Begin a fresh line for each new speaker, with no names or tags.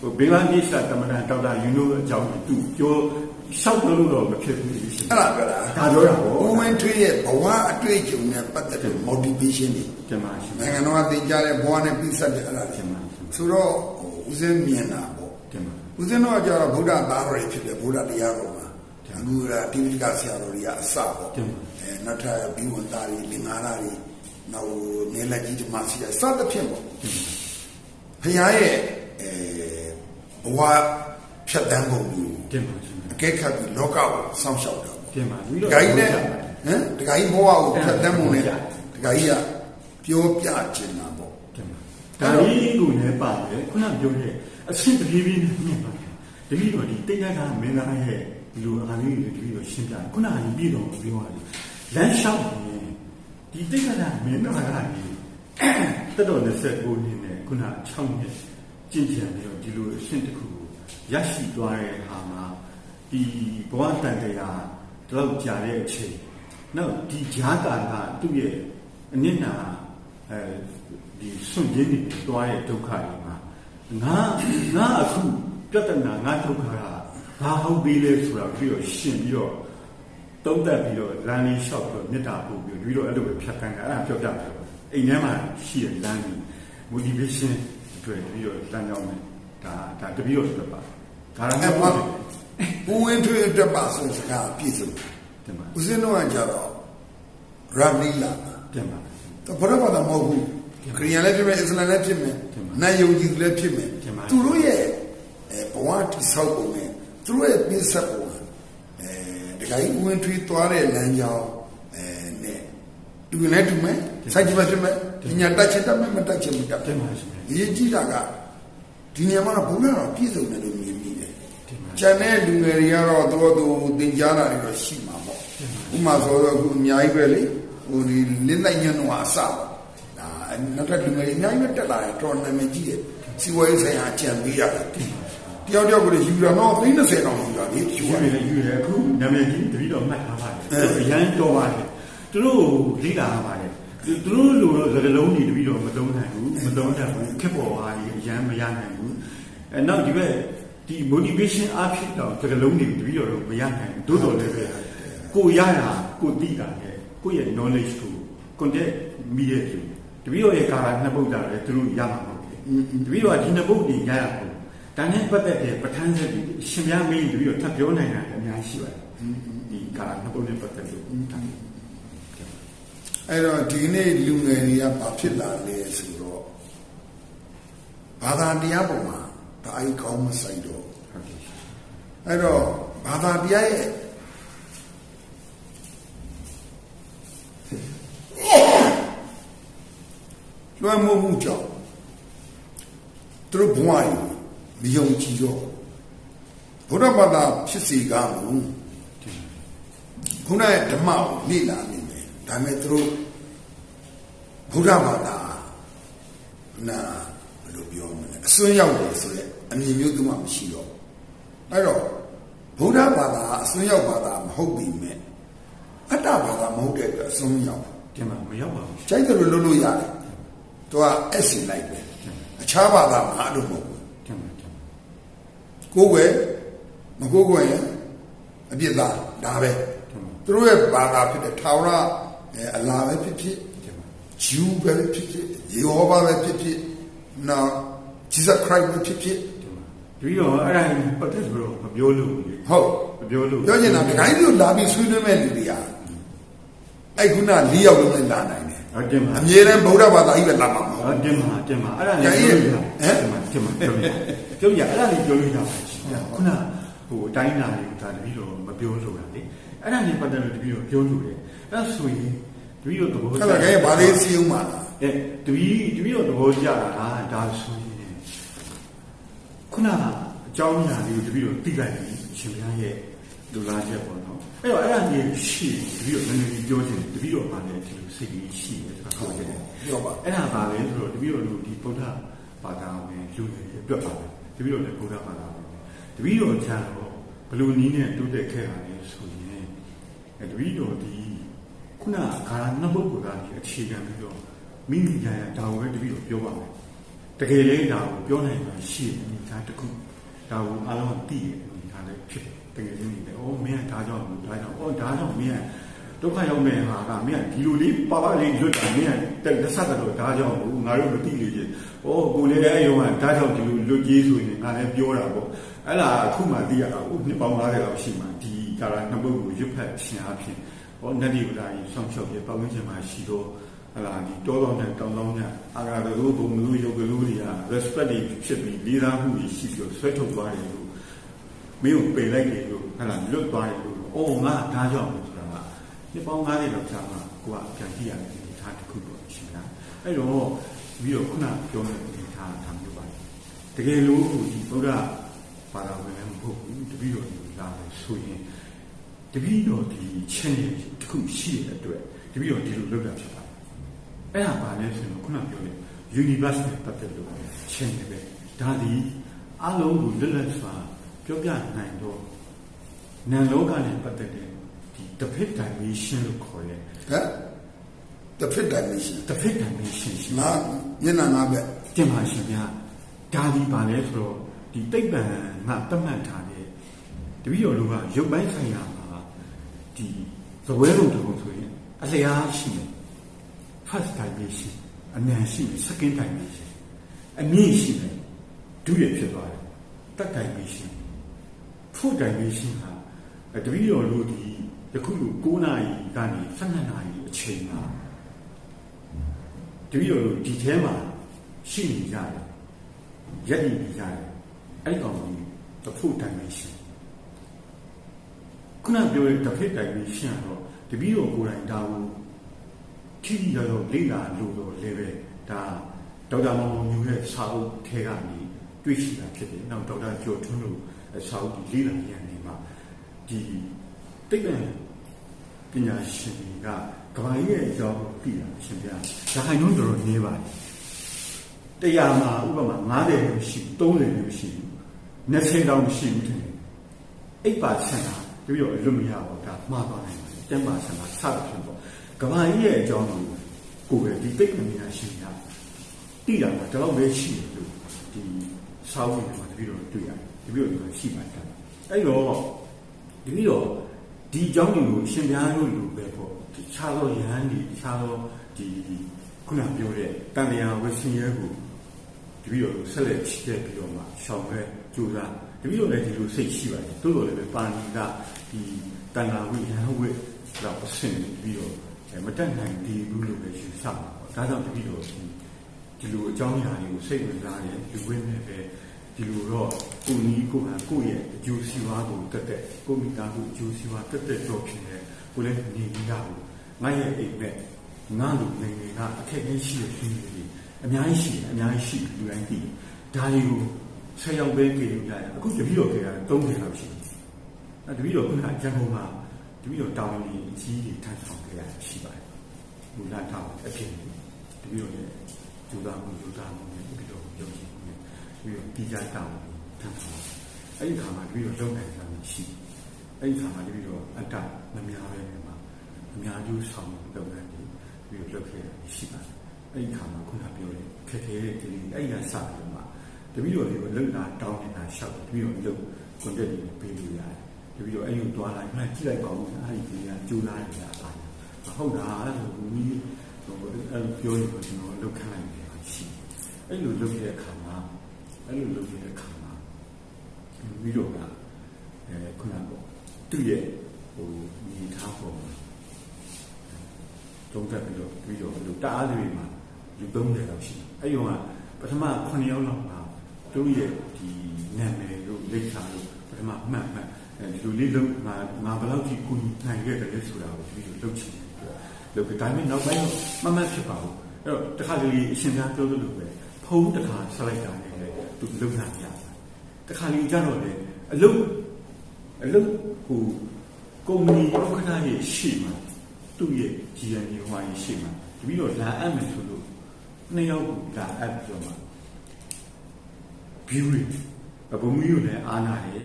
ဟိုဘင်္ဂလားဒေ့ရှ်ကတမန်တော်ဒေါက်တာယူနိုအကြောင်းကိုသူပြောရှောက်ပြောလို့တော့မဖြစ်ဘူးရှင်
အဲ့ဒါပြောတာ
ဒါပြောတာပေါ့
ဦးဝင်းထွေးရဲ့ဘဝအတွေ့အကြုံနဲ့ပတ်သက်တဲ့ motivation တွေ
ကျန်ပါရှင်
နိုင်ငံတော်ကသင်ကြားတဲ့ဘဝနဲ့ပြီးဆက်တဲ့အဲ့ဒါတွေ
ကျန်ပါ
ဆိုတော့ဟိုဦးစင်းမြင်တာပေါ့
ကျန်ပါ
ဦးဇင်းတော်ကကျတော့ဗုဒ္ဓသားတော်တွေဖြစ်တယ်ဗုဒ္ဓတရားတော်မှာအခုကတိပိဋကဆရာတော်တွေကအစပေါ့အဲနောက်ထပ်ဘိဝန္တာတွေလင်္ကာရတွေနောက်နေလက်ကြီးဓမ္မစီအစသဖြင့်ပေါ့ဖခင်ရဲ့အဲ ဘဝဖြတ်တန်းပုံကို
ကျန်ပါရှင်
အကဲခတ်ပြီးလောကကိုစောင့်ရှောက်တာပေါ့
ကျန်ပါပြီး
ဒ
တော့
ကာကြီးနဲ့ဟမ်ဒကာကြီးဘဝကိုဖြတ်တန်းပုံနဲ့ဒကာကြီးကပြောပြချင်တာပေါ့
ကျန်ပါဒါကြီးကိုလည်းပါတယ်ခုနပြောတဲ့အဆင့်တပြေးပြေးနဲ့မြင်ပါတယ်တတိတော်ဒီတိတ်ရကမင်းသားရဲ့ဒီလိုအားလေးတွေတတိတော်ရှင်းပြခုနကဒီပြည်တော်ပြောရတယ်လမ်းလျှောက်ရင်ဒီတိတ်ရကမင်းသားကဒီတက်တော်29နှစ်နဲ့ခုန6နှစ် ကျင့်ကြံပြီးတော့ဒီလိုအဆင့်တစ်ခုကိုရရှိသွားတဲ့ဟာမှာဒီဘဝတန်တရားတော့ကြာတဲ့အချိန်နောက်ဒီဂျာတာကသူ့ရဲ့အနစ်နာအဲဒီဆွန့်ရင်းနေသွားတဲ့ဒုက္ခတွေမှာငါငါအခုပြဿနာငါဒုက္ခကဘာဟုတ်ပြီလဲဆိုတာပြီးတော့ရှင်းပြီးတော့တုံးတက်ပြီးတော့လမ်းလေးလျှောက်ပြီးတော့မေတ္တာပို့ပြီးတော့ပြီးတော့အဲ့လိုပဲဖြတ်တန်းတာအဲ့ဒါပြောပြတယ်အိမ်ထဲမှာရှိတဲ့လမ်းကြီး motivation အ တွက်ပြီးတော့လမ်းကြောင်းနဲ့ဒါဒါတပည့်တော်အတွက်ပါဒါရ
အဲ့
နဲ့
မှာ
ပေါ့
ဦးဝင်းထွေးအတွက်ပါဆိုစကားပြည့်စုံ
တင်ပါ
ဦးဇင်းတော်ကကြတော့ရမ်လီလာ
တင်ပါ
တော့ဘုရားဘာသာမဟုတ်ဘူးခရီးယန်လည်းဖြစ်မယ်အစ္စလာမ်လည်းဖြစ်မယ်
တင်ပါ
နတ်ယုံကြည်သူလည်းဖြစ်မယ်
တင်ပါ
သူတို့ရဲ့အဲဘဝတိဆောက်ပုံနဲ့သူတို့ရဲ့ပြည့်စုံပုံအဲတခါကြီးဦးဝင်းထွေးသွားတဲ့လမ်းကြောင်းအဲနဲ့တူရင်လည်းတူမယ်စိုက်ကြည့်မှဖြစ်မယ် ပညာတတ်ချင်တတ်မယ်မတတ်ချင်မတတ်
တင်ပါရှင်
အရေးကြီးတာကဒီနေရာမှာတော့ဘုရားတော်ပြည့်စုံတယ်လို့မြင်မိတယ်
တင်ပါ
ကျန်တဲ့လူငယ်တွေကတော့သူတို့သူသင်ကြားတာတွေတော့ရှိမှာပေါ့ဥပမာဆိုတော့အခုအများကြီးပဲလေဟိုဒီလင်းလိုက်ညံ့တော့အစပေါ့ဒါနောက်ထပ်လူငယ်တွေအများကြီးပဲတက်လာတယ်တော်နာမည်ကြီးတယ်စီဝါရေးဆိုင်ရာအကြံပေးရတယ်တယောက်တယောက်ကိုယူရတော့30တောင်ယူတာလေယူ
ယူ
ရ
ရည်ယူရည်အခုနာမည်ကြီးတပည့်တော်မှတ်ထားပါတယ်သူအရန်တော်ပါတယ်သူတို့လိလာပါတယ် သူတို့လိုတော့သကလုံးတွေတပည့်တော်မသုံးနိုင်ဘူးမသုံးတတ်ဘူးခက်ပေါ်ပါကြီးအရန်မရနိုင်ဘူးအဲနောက်ဒီဘက်ဒီ motivation အဖြစ်တော့သကလုံးတွေတပည့်တော်တို့မရနိုင်ဘူးတိုးတော်လည်းပဲကိုရတာကိုသိတာနဲ့ကိုရဲ့ knowledge ကို contact မိရဲ့သူတပည့်တော်ရဲ့ကာလနှစ်ပုဒ်တာလည်းသူတို့ရမှာမဟုတ်ဘူးတပည့်တော်ကဒီနှစ်ပုဒ်တွေရရဖို့ဒါနဲ့ပတ်သက်တဲ့ပဋ္ဌာန်းချက်တွေရှင်များမင်းတို့ပြီးတော့ထပ်ပြောနိုင်တာလည်းအများကြီးရှိပါတယ်ဒီကာလနှစ်ပုဒ်နဲ့ပတ်သက်လို့ဒါ
အဲ့တော့ဒီနေ့လူငယ်တွေကဘာဖြစ်လာလဲဆိုတော့ဘာသာတရားပုံမှာဒါအိကောင်းမဆိုင်တော့
ဟုတ်ကဲ့
အဲ့တော့ဘာသာတရားရဲ့လွှမ်းမိုးမှုကြောင့်သူတို့ဘဝကြီးမယုံကြည်တော့ဘုရားဘာသာဖြစ်စီကားမလို့ခုနကဓမ္မကိုလေ့လာနေတယ် ဒါပေမဲ့သူတို့ဘုရားဘာသာနာဘယ်လိုပြောမလဲအစွန်းရောက်တယ်ဆိုရက်အမြင်မျိုးသူမှမရှိတော့ဘူးအဲ့တော့ဘုရားဘာသာအစွန်းရောက်ဘာသာမဟုတ်ပြီမဲ့အတ္တဘာသာမဟုတ်တဲ့အတွက်အစွန်းရောက်
ဒီမှာမရောက်ပါဘူး
ကြိုက်တယ်လို့လုပ်လို့ရတယ်သူကအက်ဆင်လိုက်ပဲအခြားဘာသာမှာအဲ့လိုမဟုတ်ဘူး
ဒီမှာဒီမှာ
ကိုယ်ွယ်မကိုယ်ွယ်ရင်အပြစ်သားဒါပဲသူတို့ရဲ့ဘာသာဖြစ်တဲ့ထာဝရ အဲအလာပဲဖြစ်ဖြစ်
ဒီမှာ
ဂျူးပဲဖြစ်ဖြစ်ယေဟောဘာပဲဖြစ်ဖြစ်နော် Jesus Christ ပဲဖြစ်ဖြစ်
ဒီမှာပြီးတော့အဲ့ဒါကြီးပတ်သက်လို့မပြောလို့ဘူးလေ
ဟုတ်
မပြောလို့
ပြောချင်တာဒီတိုင်းလိုလာပြီးဆွေးနွေးမဲ့လူတွေကအဲ့ခုန၄ယောက်လုံးနဲ့လာနိုင်တယ်
ဟုတ်တယ်မှာ
အမြဲတမ်းဗုဒ္ဓဘာသာကြီးပဲလာမှာမဟုတ်
ဟုတ်တယ်မှာတယ်မှာအဲ့ဒါ
ညာ
လည်း
ကြီး
ပြောလို့ရ
ဟမ်
ဒီမှာဒီမှာပြောလို့ရပြောရအဲ့ဒါလည်းပြောလို့ရပါရှင်ခုနဟိုအတိုင်းနာလေးဒါတပည့်တော်မပြောလို့တာလေ အဲ့ဒါနဲ့ပတ်သက်လို့တပည့်တော်ပြောလို့တယ်အဲ့ဆိုရင်တပည့်တော်သဘော
အဲ့ဒါကဲဘာလေးစီးအောင်ပါလား
အဲတပည့်တပည့်တော်သဘောကျတာလားဒါဆိုရင်ခုနအကြောင်းအရာလေးကိုတပည့်တော်သိလိုက်ပြီရှင်ဘုရားရဲ့လူလားချက်ပေါ့နော်အဲ့တော့အဲ့ဒါကြီးရှိတပည့်တော်နည်းနည်းပြောချင်တယ်တပည့်တော်ကလည်းဒီလိုစိတ်ကြီးရှိတယ်ဆိုတာပြောချင်တယ်
ပြောပါ
အဲ့ဒါပါလေဆိုတော့တပည့်တော်တို့ဒီဗုဒ္ဓဘာသာဝင်လူတွေအတွက်ပါပဲတပည့်တော်လည်းဗုဒ္ဓဘာသာဝင်တပည့်တော်ကျတော့ဘယ်လိုနည်းနဲ့တိုးတက်ခဲ့တာလဲဆိုရင်အဲ တပည့်တော်ဒီခုနခါနှစ်ပုဂ္ဂိုလ်ကဒီအခြေခံပြီးတော့မိမိညာရဒါဝဲတပည့်တော်ပြောပါမယ်တတကယ်လေးဒါကိုပြောနိုင်မှာရှိတယ်အနေထားတစ်ခုဒါကိုအားလုံးကသိတယ်အနေထားလေးဖြစ်တယ်တကယ်လေးနေတယ်အော်မင်းကဒါကြောင့်ဒါကြောင့်အော်ဒါကြောင့်မင်းကဒုက္ခရောက်မဲ့ဟာကမင်းကဒီလိုလေးပါပါလေးလွတ်တာမင်းကတက်လက်ဆက်တော့ဒါကြောင့်ဘူးငါတို့မသိလေချင်း။အော်ကိုလည်းအဲ့ရုံကဒါကြောင့်ဒီလိုလွတ်ကြီးဆိုရင်ငါလည်းပြောတာပေါ့။အဲ့ဒါအခုမှသိရတာဟုတ်နှစ်ပေါင်း90လောက်ရှိမှဒီ ကာလနှစ်ပုဒ်ကိုရွတ်ဖတ်ရှင်အဖြစ်ဟောနတ်ဒီဗလာကြီးဆောင်းချောက်ပြပတ်ဝန်းကျင်မှာရှိတော့ဟလာဒီတောတော်နဲ့တောင်တောင်နဲ့အာဂါတို့ဘုံလူရုပ်ကလူတွေက respect တွေဖြစ်ပြီးလေးစားမှုတွေရှိပြီးတော့ဆွဲထုတ်သွားတယ်လို့မင်းကိုပယ်လိုက်တယ်လို့ဟလာလွတ်သွားတယ်လို့အော်ငါဒါကြောင့်ဆိုတာကနှစ်ပေါင်း90လောက်ကြာမှကိုကပြန်ကြည့်ရတယ်ဒီထားတစ်ခုတော့ရှိတာအဲ့တော့ပြီးတော့ခုနပြောတဲ့ဒီထားထားမျိုးပါတကယ်လို့ဒီဗုဒ္ဓဘာသာဝင်လည်းမဟုတ်ဘူးတပည့်တော်တွေလာလို့ဆိုရင် တပည့်တော်ဒီချင်းရတစ်ခုရှိတဲ့အတွက်တပည့်တော်ဒီလိုလုပ်တာဖြစ်ပါတယ်အဲ့ဒါပါလဲဆိုရင်ခုနပြောတဲ့ universe နဲ့ပတ်သက်လို့ချင်းတယ်ပဲဒါဒီအလုံးကိုလွတ်လပ်စွာပြောပြနိုင်တော့နံလောကနဲ့ပတ်သက်တဲ့ဒီတစ်ဖက် dimension လို့ခေါ်တဲ့
ဟမ်တစ်ဖက် dimension
တစ်ဖက် dimension ရှိ
ငါမျက်နှာငါဘက်
တင်ပါရှင်ဗျာဒါဒီပါလဲဆိုတော့ဒီတိတ်ပံငါတတ်မှတ်ထားတဲ့တပည့်တော်တို့ကရုပ်ပိုင်းဆိုင်ရာမှာ ဒီသပွဲလုံးတုံဆိုရင်အလျားရှိတယ် first dimension အမြန်ရှိတယ် second dimension အမြင့်ရှိတယ်ဒုရဖြစ်သွားတယ်တတ် dimension fourth dimension ဟာတပည့်တော်တို့ဒီယခုလို9နာရီကနေ12နာရီအချိန်မှာတပည့်တော်တို့ဒီထဲမှာရှိနေကြတယ်ရက်နေကြတယ်အဲ့ကောင်ကြီးတစ်ဖို့ dimension ခုနပြောတဲ့တစ်ဖက် dimension တော့တပည့်တော်ကိုယ်တိုင်ဒါကိုထိထိရောက်ရောက်လေ့လာလို့တော့လည်းပဲဒါဒေါက်တာမောင်မောင်မျိုးရဲ့စာအုပ်ထဲကနေတွေ့ရှိတာဖြစ်တယ်။နောက်ဒေါက်တာကျော်ထွန်းတို့စာအုပ်ဒီလေ့လာရန်နေမှာဒီတိတ်ပံပညာရှင်တွေကကဘာကြီးရဲ့အကြောင်းကိုသိတာအရှင်ပြ။ဒါခိုင်နှုန်းတော်တော်နေပါတယ်။တရားမှာဥပမာ90လို့ရှိ30လို့ရှိ20တောင်မရှိဘူးတဲ့။အိပ်ပါဆန္ဒတ ပြည့်တော့အလွတ်မရဘူးဒါမှားသွားနိုင်တယ်။တမ်းပါဆန္ဒစသဖြင့်ပေါ့။ကဘာကြီးရဲ့အကြောင်းကိုကိုယ်ပဲဒီတိတ်ပံပညာရှင်ကသိတာကဒီလောက်ပဲရှိတယ်လို့ဒီစာအုပ်တွေမှာတပြည့်တော့တွေ့ရတယ်။တပြည့်တော့ရှိပါတယ်။အဲ့တော့တပြည့်တော့ဒီအကြောင်းတွေကိုရှင်ပြားလို့လူပဲပေါ့ဒီခြားသောယဟန်ဒီခြားသောဒီခုနပြောတဲ့တန်တရားဝဆင်းရဲကိုတပည့်တော်ဆက်လက်ချစ်တဲ့ပြီးတော့မှရှောင်ရဲကြိုးစား တပည့်တော်လည်းဒီလိုစိတ်ရှိပါတယ်တိုးတော်လည်းပဲပါဏိကဒီတန်လာဝိယဟန်ဝိတော့အဆင်တပြီးတော့မတက်နိုင်ဒီဘူးလို့ပဲယူဆပါပေါ့ဒါကြောင့်တပည့်တော်ဒီလိုအကြောင်းအရာတွေကိုစိတ်ဝင်စားတယ်လူဝင်းနဲ့ပဲဒီလိုတော့ကိုနီးကိုဟန်ကိုရဲ့အကျိုးစီးပွားကိုတက်တဲ့ကိုမိသားစုအကျိုးစီးပွားတက်တဲ့တော့ဖြစ်တယ်ကိုလည်းနေပြီးသားကိုငါရဲ့အိမ်မဲ့ငါလူနေနေကအခက်အခဲရှိတဲ့ရှင်တွေအများကြီးရှိတယ်အများကြီးရှိလူတိုင်းသိဒါတွေကို ဆက်ရောက်ပဲကြည့်လို့ရတယ်အခုတပည့်တော်ကြရတယ်၃ခါလောက်ရှိတယ်အဲတပည့်တော်ခုနအကျဉ်းကုန်မှာတပည့်တော်တောင်းနေအကြီးကြီးထမ်းဆောင်ကြရရှိပါတယ်မူလထားအဖြစ်တပည့်တော်ရဲ့ကျူတာမှုကျူတာမှုနဲ့တပည့်တော်ယုံကြည်မှုနဲ့ပြီးတော့ဒီကြတောင်းထမ်းဆောင်အဲ့ဒီခါမှာတပည့်တော်လုံနိုင်တာရှိအဲ့ဒီခါမှာတပည့်တော်အတ္တမများပဲနေမှာအများကြီးဆောင်လုပ်ငန်းတွေပြီးတော့လုပ်ခဲ့ရှိပါတယ်အဲ့ဒီခါမှာခုနပြောတဲ့ခက်ခဲတဲ့ဒီအဲ့ရစပြီးတော့မှ တပည့်တော်တွေကိုလုံတာတောင်းနေတာရှောက်တပည့်တော်လုံကွန်တက်တွေပေးလို့ရတယ်တပည့်တော်အဲ့ဒီသွားလိုက်မှကြည့်လိုက်ပါဦးအဲ့ဒီကကြိုးစားနေတာပါဟုတ်တာအဲ့လိုဘူးကြီးဟိုအဲ့ပြောရင်ကျွန်တော်လုတ်ခလိုက်နေတာရှိအဲ့လိုလုတ်တဲ့အခါမှာအဲ့လိုလုတ်တဲ့အခါမှာပြီးတော့ကအဲခုနကသူ့ရဲ့ဟိုညီထားပေါ်မှာတုံးတက်ပြီးတော့ပြီးတော့လူတအားတွေမှာလူ30လောက်ရှိအဲ့ရောကပထမ9ယောက်လောက်မှာ သူ့ရဲ့ဒီနာမည်တို့လက်ချာတို့ပထမမှတ်မှတ်အဲဒီလိုလေးလုံးငါငါဘယ်လောက်ကြီးကိုနိုင်ခဲ့တယ်ဆိုတာကိုပြီးတော့လုပ်ချင်တယ်လုပ်ကြဒါပေမဲ့နောက်ပိုင်းတော့မမှတ်ဖြစ်ပါဘူးအဲ့တော့တခါတလေအရှင်သာပြောလို့ပဲဖုံးတခါဆက်လိုက်တာနဲ့လေသူလုံနိုင်ရတခါလေကြတော့လေအလုတ်အလုတ်ဟိုကုမ္ပဏီဥက္ကဋ္ဌရဲ့ရှေ့မှာသူ့ရဲ့ GNA ဟိုဟာရှေ့မှာတပြီးတော့လာအပ်မယ်ဆိုလို့နှစ်ယောက်လာအပ်ပြီးတော့မှ view တွေဘုံမီကိုလည်းအားနာတယ်